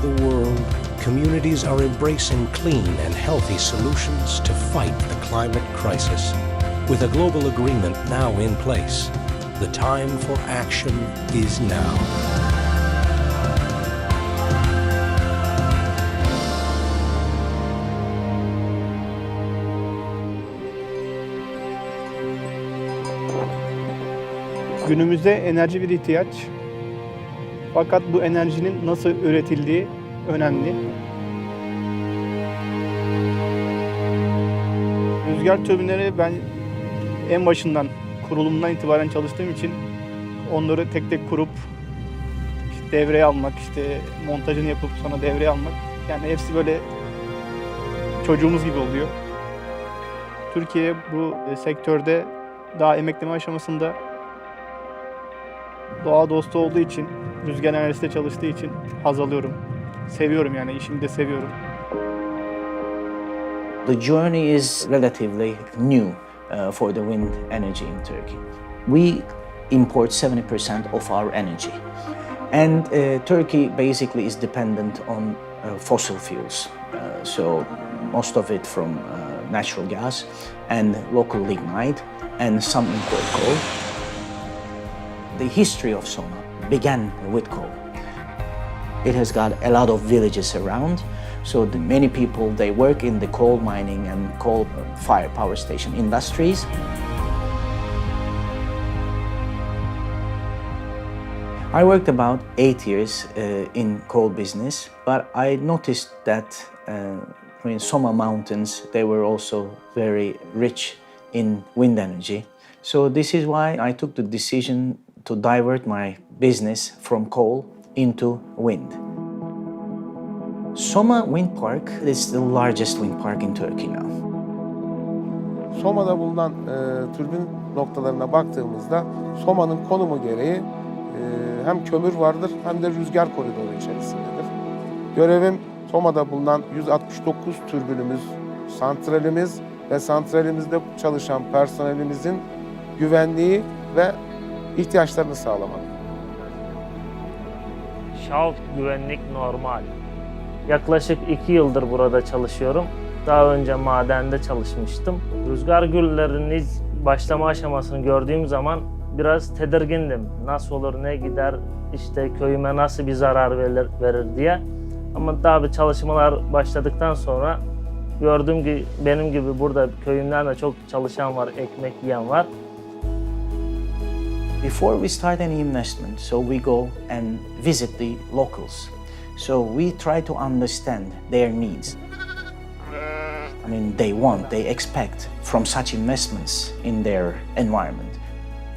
The world, communities are embracing clean and healthy solutions to fight the climate crisis. With a global agreement now in place, the time for action is now. Günümüzde enerji bir ihtiyaç. Fakat bu enerjinin nasıl üretildiği önemli. Rüzgar türbinleri ben en başından kurulumundan itibaren çalıştığım için onları tek tek kurup işte devreye almak, işte montajını yapıp sonra devreye almak. Yani hepsi böyle çocuğumuz gibi oluyor. Türkiye bu e, sektörde daha emekleme aşamasında doğa dostu olduğu için, rüzgar enerjisinde çalıştığı için haz alıyorum. Seviyorum yani, işimi de seviyorum. The journey is relatively new uh, for the wind energy in Turkey. We import 70% of our energy. And uh, Turkey basically is dependent on uh, fossil fuels. Uh, so most of it from uh, natural gas and local lignite and some import coal. The history of Soma began with coal. It has got a lot of villages around, so the many people they work in the coal mining and coal fire power station industries. I worked about eight years uh, in coal business, but I noticed that uh, in Soma Mountains they were also very rich in wind energy. So this is why I took the decision to divert my business from coal into wind. Soma Wind Park is the largest wind park in Turkey now. Soma'da bulunan e, türbin noktalarına baktığımızda Soma'nın konumu gereği e, hem kömür vardır hem de rüzgar koridoru içerisindedir. Görevim Soma'da bulunan 169 türbünümüz, santralimiz ve santralimizde çalışan personelimizin güvenliği ve ihtiyaçlarını sağlamak. Şaft güvenlik normal. Yaklaşık iki yıldır burada çalışıyorum. Daha önce madende çalışmıştım. Rüzgar güllerinin başlama aşamasını gördüğüm zaman biraz tedirgindim. Nasıl olur, ne gider, işte köyüme nasıl bir zarar verir, verir diye. Ama tabii çalışmalar başladıktan sonra gördüm ki benim gibi burada köyümden de çok çalışan var, ekmek yiyen var. Before we start any investment, so we go and visit the locals. So we try to understand their needs. I mean, they want, they expect from such investments in their environment.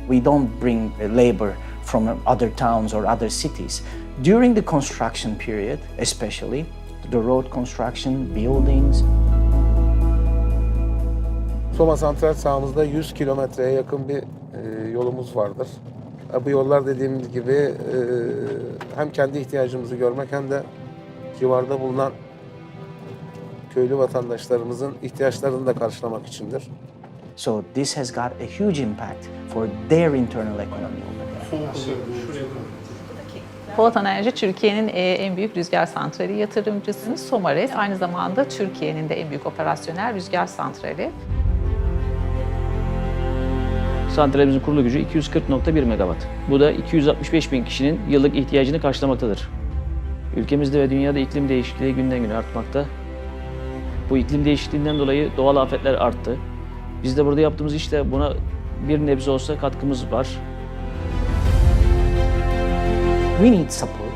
We don't bring labor from other towns or other cities. During the construction period, especially, the road construction, buildings, Soma santral sahamızda 100 kilometreye yakın bir yolumuz vardır. E, Bu yollar dediğimiz gibi e, hem kendi ihtiyacımızı görmek hem de civarda bulunan köylü vatandaşlarımızın ihtiyaçlarını da karşılamak içindir. so this has got a huge impact for their internal economy over there. Polat Enerji Türkiye'nin e, en büyük rüzgar santrali yatırımcısı. Somares aynı zamanda Türkiye'nin de en büyük operasyonel rüzgar santrali. Santralimizin kurulu gücü 240.1 megawatt. Bu da 265 bin kişinin yıllık ihtiyacını karşılamaktadır. Ülkemizde ve dünyada iklim değişikliği günden güne artmakta. Bu iklim değişikliğinden dolayı doğal afetler arttı. Biz de burada yaptığımız işte buna bir nebze olsa katkımız var. We need support.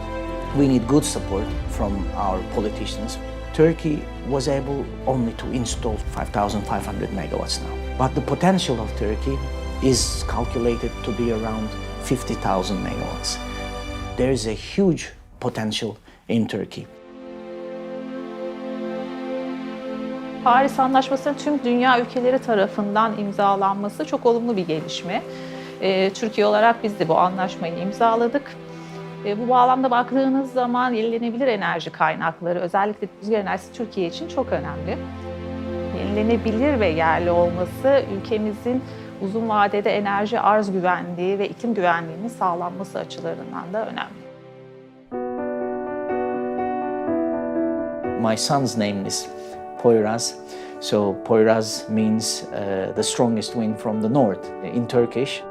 We need good support from our politicians. Turkey was able only to install 5,500 megawatts now. But the potential of Turkey is calculated to be around 50,000 megawatts. There is a huge potential in Turkey. Paris Anlaşması'nın tüm dünya ülkeleri tarafından imzalanması çok olumlu bir gelişme. E, Türkiye olarak biz de bu anlaşmayı imzaladık. E, bu bağlamda baktığınız zaman yenilenebilir enerji kaynakları, özellikle rüzgar enerjisi Türkiye için çok önemli. Yenilenebilir ve yerli olması ülkemizin uzun vadede enerji arz güvenliği ve iklim güvenliğinin sağlanması açılarından da önemli. my son's name is Poyraz. So Poyraz means uh, the strongest wind from the north in Turkish.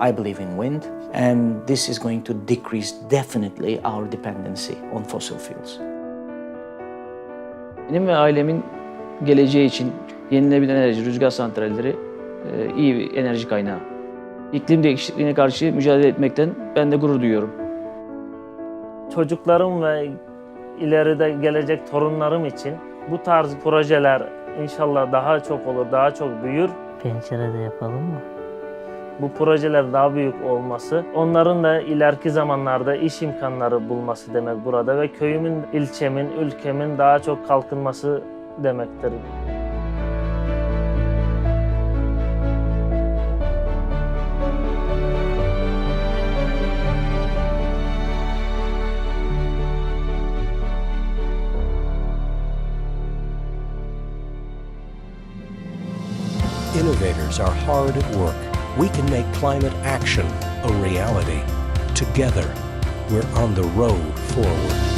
I believe in wind, and this is going to decrease definitely our dependency on fossil fuels. Benim ve ailemin geleceği için yenilenebilir enerji, rüzgar santralleri e, iyi bir enerji kaynağı. İklim değişikliğine karşı mücadele etmekten ben de gurur duyuyorum. Çocuklarım ve ileride gelecek torunlarım için bu tarz projeler inşallah daha çok olur, daha çok büyür. Pencerede yapalım mı? Bu projeler daha büyük olması, onların da ileriki zamanlarda iş imkanları bulması demek burada ve köyümün, ilçemin, ülkemin daha çok kalkınması demektir. Innovators are hard at work. We can make climate action a reality. Together, we're on the road forward.